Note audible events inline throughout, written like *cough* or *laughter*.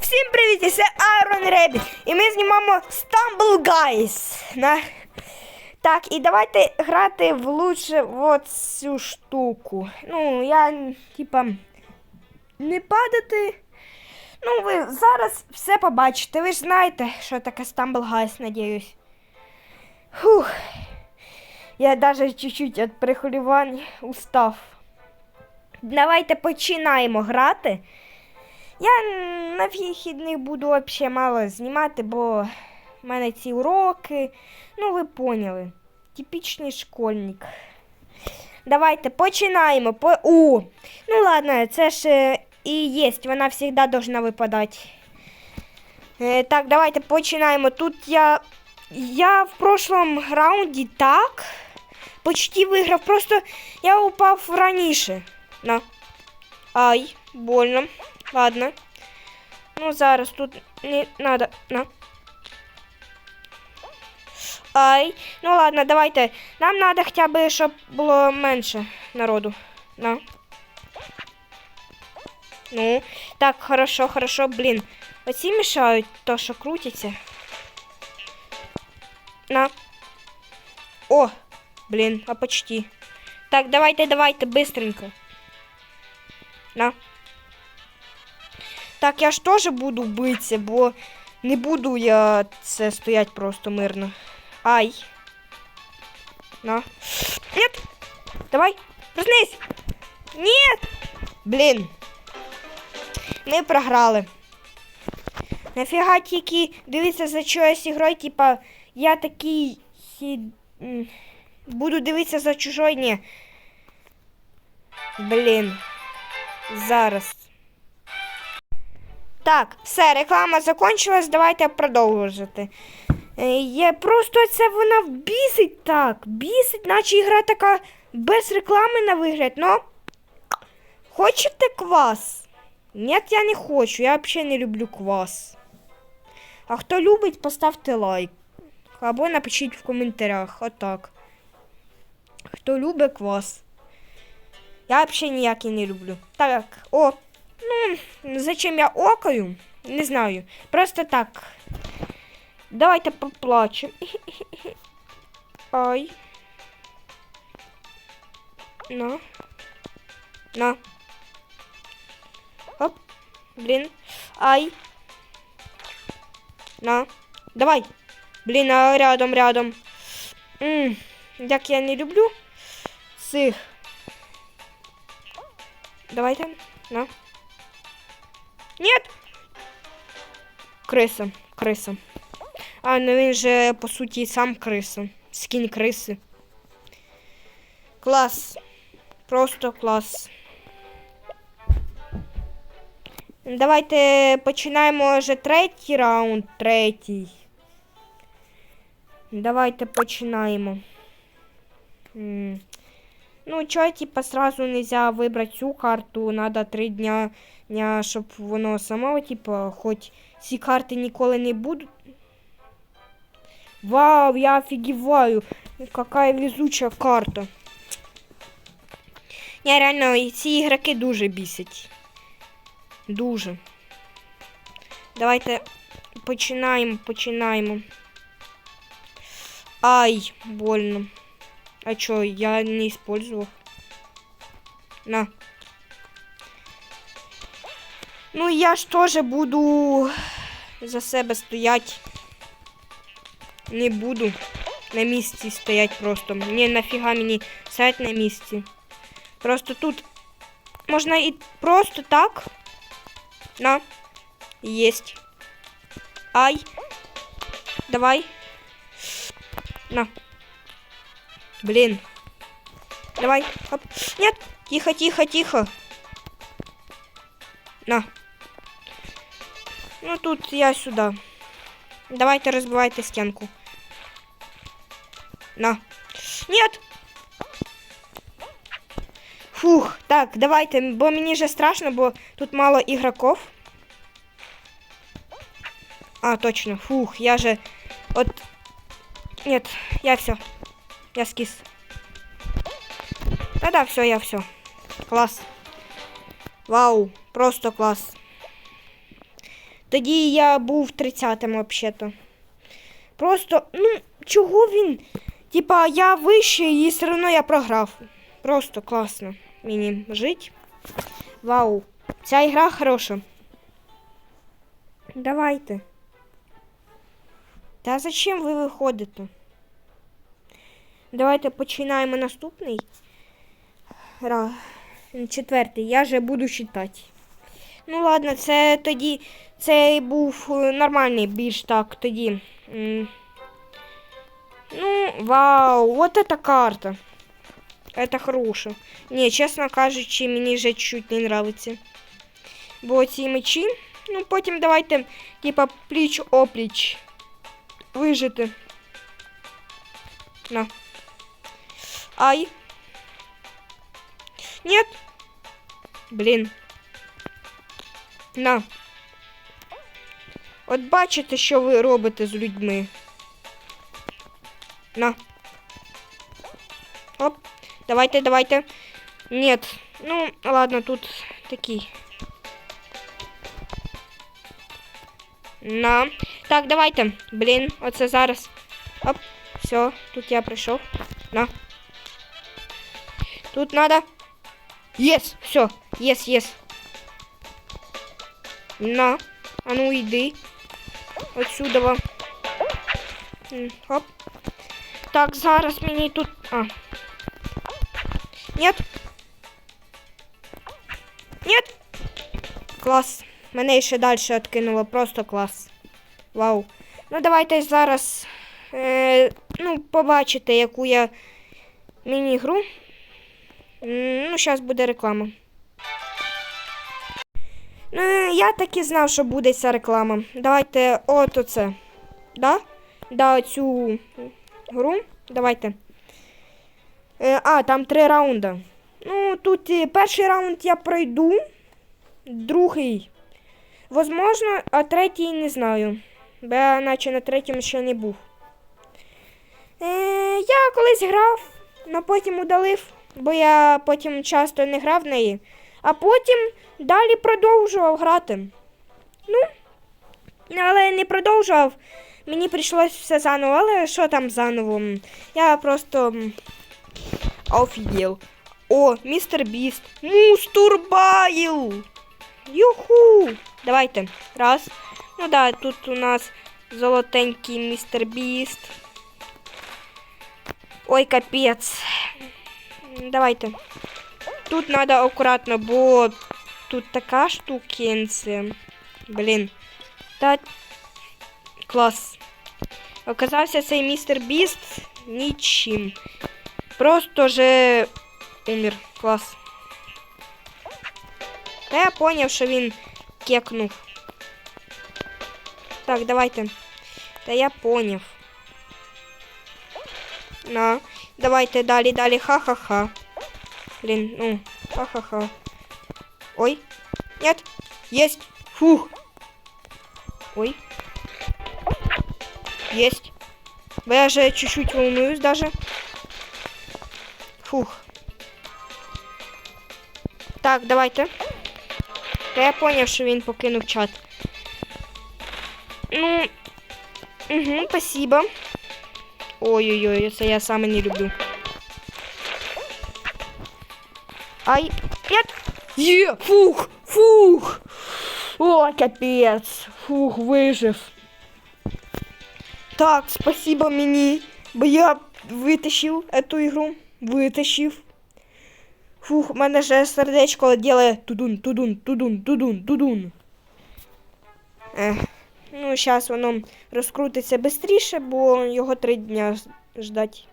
Всім привіт! Це Iron Rabbit. І ми знімаємо Stumble Guys. На... Так, і давайте грати в лучше от цю штуку. Ну, я, типа, не падати. Ну, ви зараз все побачите. Ви ж знаєте, що таке Stumble Guys, надіюсь. Фух. Я даже чуть-чуть від прихвилювань устав. Давайте починаємо грати. Я на вихідних буду взагалі мало знімати, бо в мене ці уроки. Ну, ви поняли. Типічний школьник. Давайте починаємо. По... У! Ну ладно, це ж е, і є, вона завжди должна випадати. Е, так, давайте починаємо. Тут я. Я в прошлом раунді так. Почти виграв. Просто я упав раніше. На. Ай, больно. Ладно. Ну, зараз тут не надо. На. Ай. Ну ладно, давайте. Нам надо хоча б, щоб було менше народу. На. Ну, так, хорошо, хорошо, блін. Оці мішають то, що крутиться. На. О, блін, а почти. Так, давайте, давайте, быстренько. На. Так, я ж теж буду битися, бо не буду я це стоять просто мирно. Ай. На. Нет. Давай. Проснись. Нет. Блін. Ми програли. Нафіга тільки дивитися за чоюсь ігрою, типа, я такий. Буду дивитися за чужою, ні. Блін. Зараз. Так, все, реклама закончилась, давайте продовжувати. Е, Є просто це вона бісить так. Бісить, наче ігра така без реклами на вигляд, но. Хочете квас? Ні, я не хочу, я взагалі не люблю квас. А хто любить, поставте лайк. Або напишіть в коментарях. Отак. Хто любить квас. Я взагалі ніякий не люблю. Так, о, ну, зачем я окаю? Не знаю. Просто так. Давайте поплачемо. *laughs* Ай. На. На. Оп. Блін. Ай. На. Давай. Блін, а рядом, рядом. М, як я не люблю цих. Давайте. На. Нет. Криса. Криса. А, ну він же, по суті, сам криса. Скін криси. Клас. Просто клас. Давайте починаємо вже третій раунд. Третій. Давайте починаємо. Ну, чё, типа, сразу нельзя выбрать цю карту, надо три дня, дня щоб воно само, типа, хоч ці карти ніколи не будуть. Вау, я офигеваю. Какая везучая карта. Не, реально, ці ігроки дуже бісять. Дуже. Давайте починаємо, починаємо. Ай, больно. А чё, я не использовал? На. Ну, я ж тоже буду за себе стоять. Не буду на місці стоять просто. Мені нафіга мені стоять на місці. Просто тут можна і просто так. На. Есть. Ай. Давай. На. Блин. Давай. Оп. Нет. Тихо, тихо, тихо. На. Ну тут я сюда. Давайте разбивайте стенку. На. Нет. Фух, так, давайте, бо мені вже страшно, бо тут мало ігроків. А, точно. Фух, я же... От... Нет, я все. Я скис. Да-да, все, я все. Класс. Вау, просто класс. Тоді я був 30-м взагалі. Просто, ну, чого він? Типа, я вищий і все одно я програв. Просто класно. Мені жить. Вау. Ця ігра хороша. Давайте. Та зачем ви виходите? Давайте починаємо наступний. Ра. Четвертий. Я же буду читати. Ну ладно, це тоді. Це був е, нормальний більш так тоді. М. Ну, вау, вот эта карта. Это хороша. Не, чесно кажучи, мені вже чуть не нравиться. Бо ці мечі. Ну, потім давайте, типа, пліч опліч. Вижити. На. Ай. Нет. Блін. На. От бачите, що ви робите з людьми. На. Оп. Давайте, давайте. Нет. Ну, ладно, тут такий. На. Так, давайте. Блін, оце зараз. Оп. Все, тут я прийшов. На. Тут надо. Єс, все, єс, єс. На. А ну йди. Отсюда. во. М, Оп. Так, зараз мені тут. А. Нет. Нет. Клас. Мене ще далі відкинуло. Просто клас. Вау. Ну, давайте зараз. Е, ну, побачите, яку я міні-гру. Ну, зараз буде реклама. Ну, я так і знав, що буде ця реклама. Давайте от оце. Да? Да, цю гру. Давайте. Е, а, там три раунди. Ну, тут е, перший раунд я пройду. Другий. Возможно, а третій не знаю. Бо я наче на третьому ще не був. Е, я колись грав, але потім удалив, бо я потім часто не грав в неї. А потім далі продовжував грати. Ну, але не продовжував. Мені прийшлось все заново, але що там заново? Я просто офігел. О, містер Біст. Мустурбайл! Юху! Давайте. Раз. Ну да, тут у нас золотенький містер Біст. Ой, капець. Давайте. Тут надо акуратно, бо тут така штукенця. Блін. Та клас. Оказався цей містер Біст нічим. Просто же умер. Клас. Та я поняв, що він кекнув. Так, давайте. Та я поняв. На. Давайте далі, далі. Ха-ха-ха. Блин, ну, ха-ха-ха. Ой. Нет. Есть. Фух. Ой. Есть. Бо я же чуть-чуть волнуюсь даже. Фух. Так, давайте. Та я поняв, що він покинув чат. Ну. Угу, спасибо. Ой-ой-ой, це я саме не люблю. Ай, нет. Е, фух, фух. О, капец. Фух, выжив. Так, спасибо мені, бо я витащив эту ігру. Витащив. Фух, у мене же сердечко делає тудун, тудун, тудун, тудун, тудун. Ех. Ну, зараз воно розкрутиться швидше, бо його три дня ждать.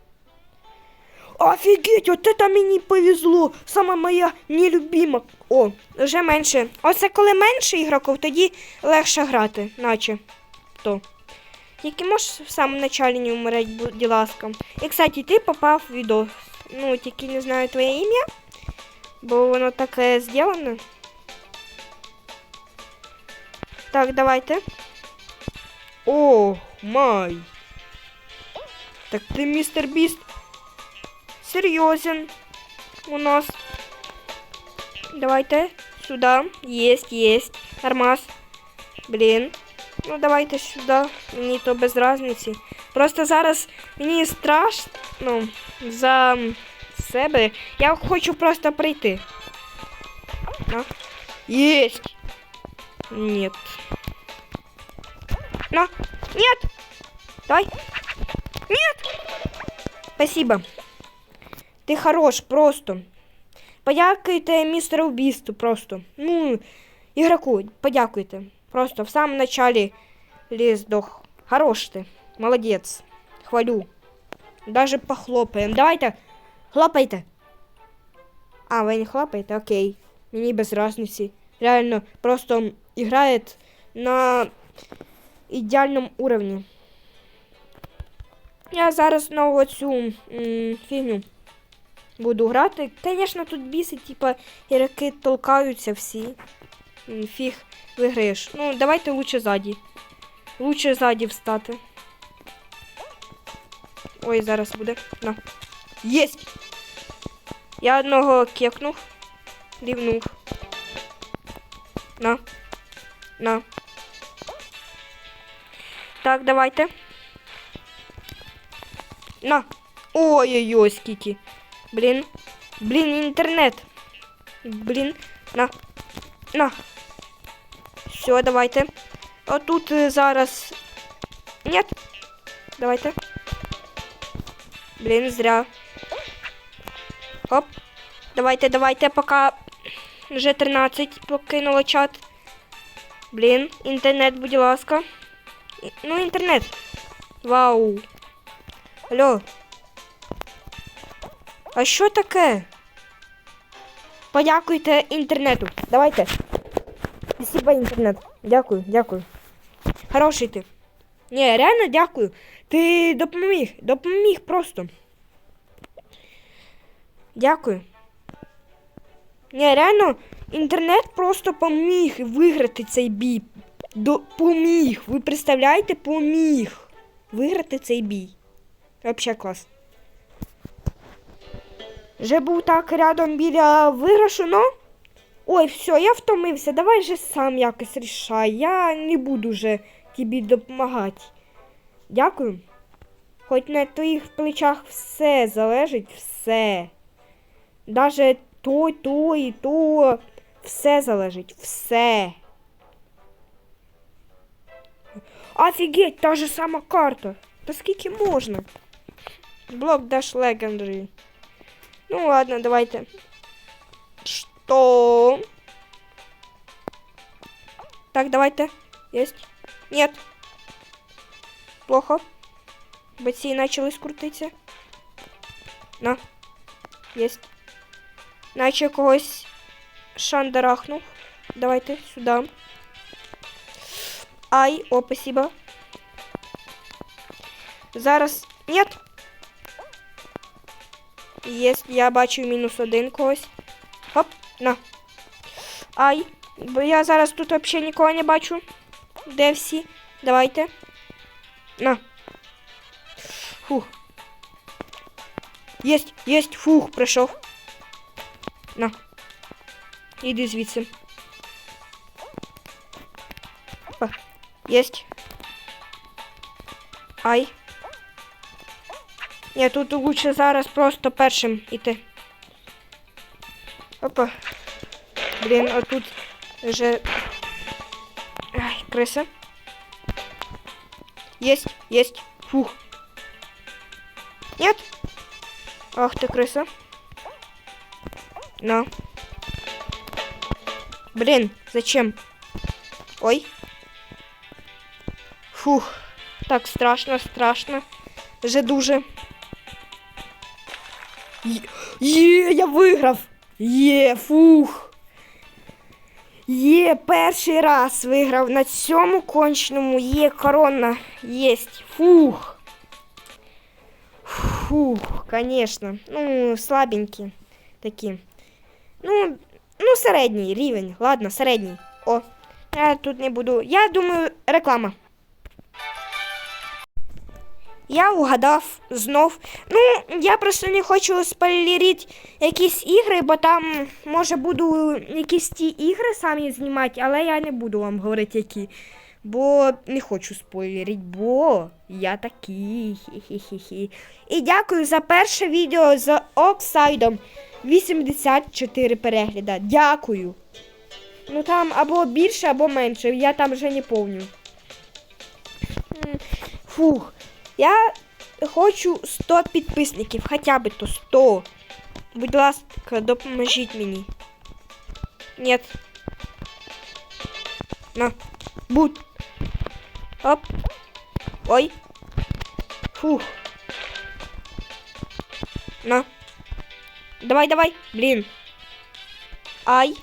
Офігеть, от це мені повезло. Саме моя нелюбима. О, вже менше. Оце коли менше ігроків, тоді легше грати, наче то. Тільки можеш в самому началі не вмереть, будь ласка. І, кстати, ти попав в відео. Ну, тільки не знаю твоє ім'я, бо воно таке зроблено. Так, давайте. О, май. Так ти містер Біст серьезен у нас. Давайте сюда. Есть, есть. Нормас. Блін. Ну, давайте сюди. Мені то без разниці. Просто зараз мені страшно ну, за себе. Я хочу просто прийти. На. Есть. Нет. На. Нет. Давай. Нет. Спасибо. Ти хорош просто. Подякуйте містеру Бісту просто. Ну, ігроку, подякуйте. Просто в самом начале лес дох. Хорош ти. Молодець. Хвалю. Даже похлопаем. Давайте. Хлопайте. А, ви не хлопаєте? Окей. Мені без разниці. Реально, просто играет на ідеальному уровні. Я зараз оцю м, фігню буду грати. Звісно, тут бісить, типа, ігроки толкаються всі. Фіг виграєш. Ну, давайте лучше ззаді. Лучше ззаді встати. Ой, зараз буде. На. Єсть! Я одного кекнув. Рівнув. На. На. Так, давайте. На. Ой-ой-ой, скільки. Блін. Блін, інтернет. Блін. На. На. Все, давайте. Отут е, зараз. Нет. Давайте. Блін, зря. Оп. Давайте, давайте, пока вже 13 покинуло чат. Блін, інтернет, будь ласка. Ну, інтернет. Вау. Алло. А що таке? Подякуйте інтернету. Давайте. Спасибо, інтернет. Дякую, дякую. Хороший ти. Ні, реально дякую. Ти допоміг. Допоміг просто. Дякую. Ні, реально, інтернет просто поміг виграти цей бій. До, поміг. Ви представляєте, поміг виграти цей бій. Вообще клас. Вже був так рядом біля виграшу, ну. Ой, все, я втомився. Давай же сам якось рішай. Я не буду вже тобі допомагати. Дякую. Хоч на твоїх плечах все залежить, все. Даже то, то і то. Все залежить, все. Офігеть, та же сама карта. Та скільки можна? Блок Dash Legendary. Ну ладно, давайте. Что? Так, давайте. Есть. Нет. Плохо. Бойцы начали скрутитися. На. Есть. Наче когось шандарахнув. Давайте сюда. Ай, о, спасибо. Зараз. Нет. Есть, я бачу мінус один когось. Хоп, на. Ай. Бо я зараз тут взагалі нікого не бачу. Де всі? Давайте. На. Фух. Єсть, єсть, фух, прийшов. На. Іди звідси. Єсть. Ай. Ні, тут лучше зараз просто першим іти. Опа. Блін, а тут вже. Ай, криса. Есть, есть. Фух. Нет? Ах ты, крыса. На. Блин, зачем? Ой. Фух. Так, страшно, страшно. Вже дуже. Є, я виграв! Є, фух. Є, перший раз виграв на цьому конченому. Є корона. Єсть. Фух. Фух, конечно. Ну, слабенькі такі. Ну, ну, середній рівень. Ладно, середній. О, я тут не буду. Я думаю, реклама. Я угадав знов. Ну, я просто не хочу спойлерити якісь ігри, бо там, може, буду якісь ті ігри самі знімати, але я не буду вам говорити, які. Бо не хочу спойлерити, бо я такий. Хі-хі-хі. І дякую за перше відео з Оксайдом. 84 перегляда. Дякую. Ну там або більше, або менше. Я там вже не помню. Фух. Я хочу 100 підписників, хоча б то 100. Будь ласка, допоможіть мені. Нет. На. Будь. Оп. Ой. Фух. На. Давай, давай. Блін. Ай.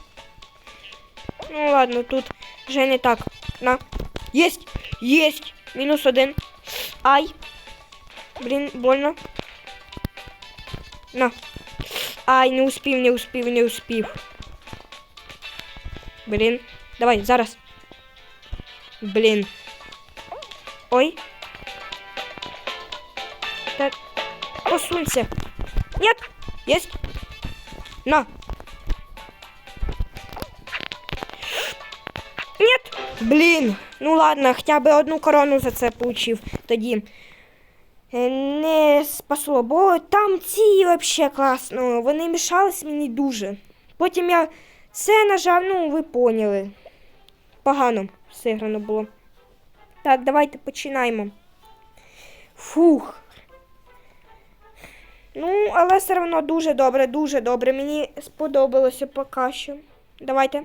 Ну ладно, тут вже не так. На. Єсть! Єсть! Мінус один. Ай. Блін, больно. На. Ай, не успів, не успів, не успів. Блін. Давай, зараз. Блін. Ой. Так. Посунься. Нет. Есть. На. Нет. Блін. Ну ладно, хоча б одну корону за це получив тоді. Е, Не спасло, бо там ці взагалі класно. Вони мішались мені дуже. Потім я це нажав, ну ви поняли. Погано зіграно було. Так, давайте починаємо. Фух. Ну, але все одно дуже добре, дуже добре. Мені сподобалося поки що. Давайте.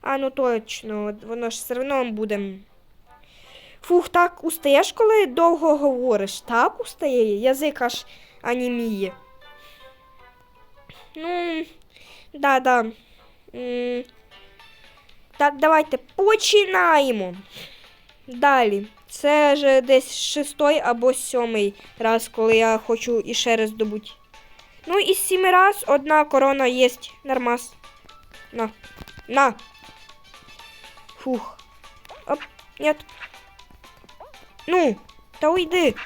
А, ну точно, воно ж все одно буде. Фух, так устаєш, коли довго говориш? Так устає, язик аж аніміє. Ну, да, да. Так, давайте починаємо. Далі. Це вже десь шостий або сьомий раз, коли я хочу іще раз добути. Ну, із сіми раз одна корона є нормас. На. На. Фух. Оп, нет. Ну, та уйди.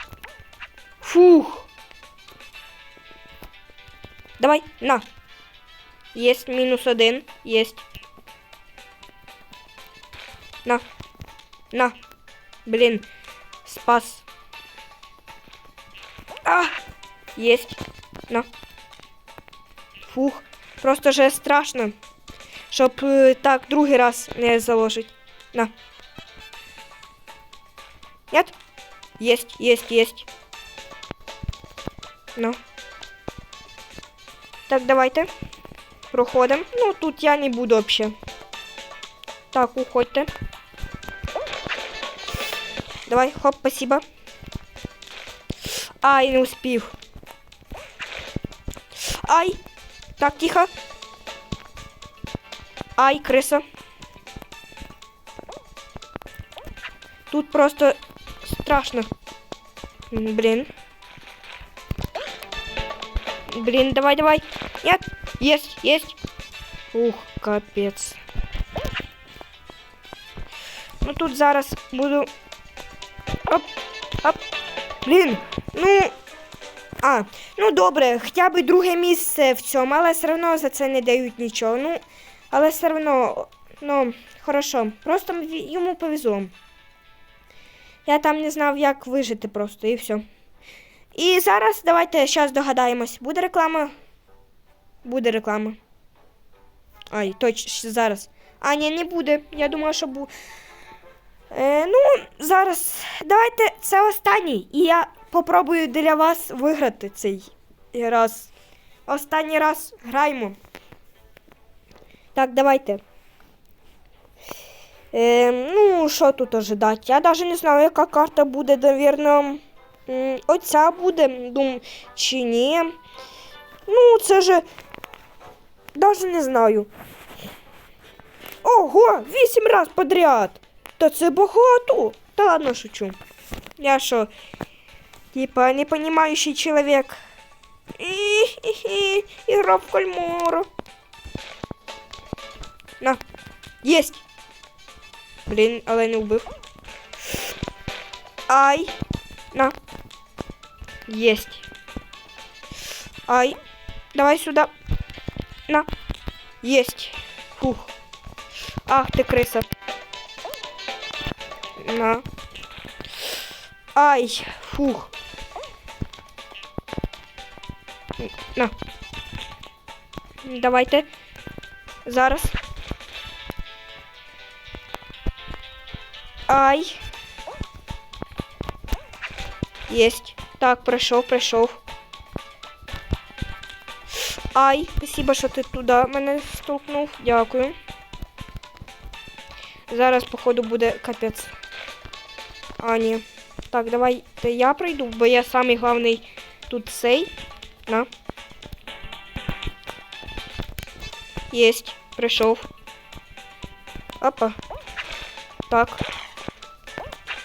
Фух. Давай, на. Есть минус один. Есть. На. На. Блин. Спас. А! Есть. На. Фух. Просто же страшно. Щоб е, так другий раз не заложить. На. Нет? Есть, есть, есть. Ну. Так, давайте. Проходимо. Ну, тут я не буду вообще. Так, уходьте. Давай, хоп, спасибо. Ай, не успів. Ай. Так, тихо. Ай, криса. Тут просто страшно. Блин. Блин, давай, давай. Нет, есть, есть. Ух, капец. Ну тут зараз буду. Оп, оп. Блін, ну. А, ну добре, хоча б друге місце в цьому, але все одно за це не дають нічого. Ну, але все одно, ну, хорошо. Просто йому повезло. Я там не знав, як вижити просто, і все. І зараз давайте зараз догадаємось. Буде реклама? Буде реклама. Ай, точно зараз. А, ні, не буде. Я думала, що буде. Ну, зараз давайте це останній. І я попробую для вас виграти цей раз. Останній раз граємо. Так, давайте. Е, ну, що тут ожидати? Я навіть не знаю, яка карта буде, навірно. Оця буде, дум, чи ні. Ну, це же. Даже не знаю. Ого, вісім раз подряд. Та це багато. Та ладно, шучу. Я що, типа, непонимающий человек. І-хі-хі, Ігра в кальмару. На. Єсть. Блін, але не вбив. Ай. На. Есть. Ай. Давай сюда. На. Есть. Фух. Ах ты крыса. На. Ай. Фух. На. Давайте. Зараз. Ай. Есть. Так, пройшов, пройшов. Ай, спасибо, що ти туди мене столкнув. Дякую. Зараз, походу, буде капець. А, ні. Так, давайте я пройду, бо я самий главний тут цей. На. Єсть. Прийшов. Опа. Так.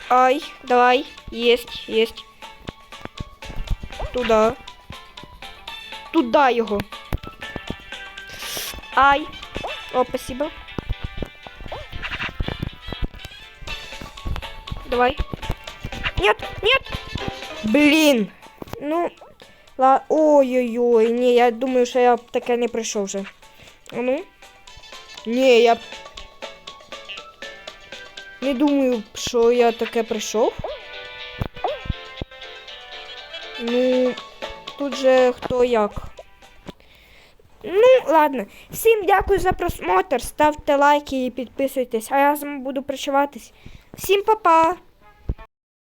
Ай, давай. Есть, есть. Туда. Туда його. Ай. О, спасибо. Давай. Нет, нет. Блин. Ну, ла... Ой-ой-ой. Ні, я думаю, що я таке не пройшов вже. А ну. Ні, я не думаю, що я таке прийшов. Ну, тут же хто як. Ну, ладно. Всім дякую за просмотр. Ставте лайки і підписуйтесь. А я з вами буду прощаватись. Всім па-па!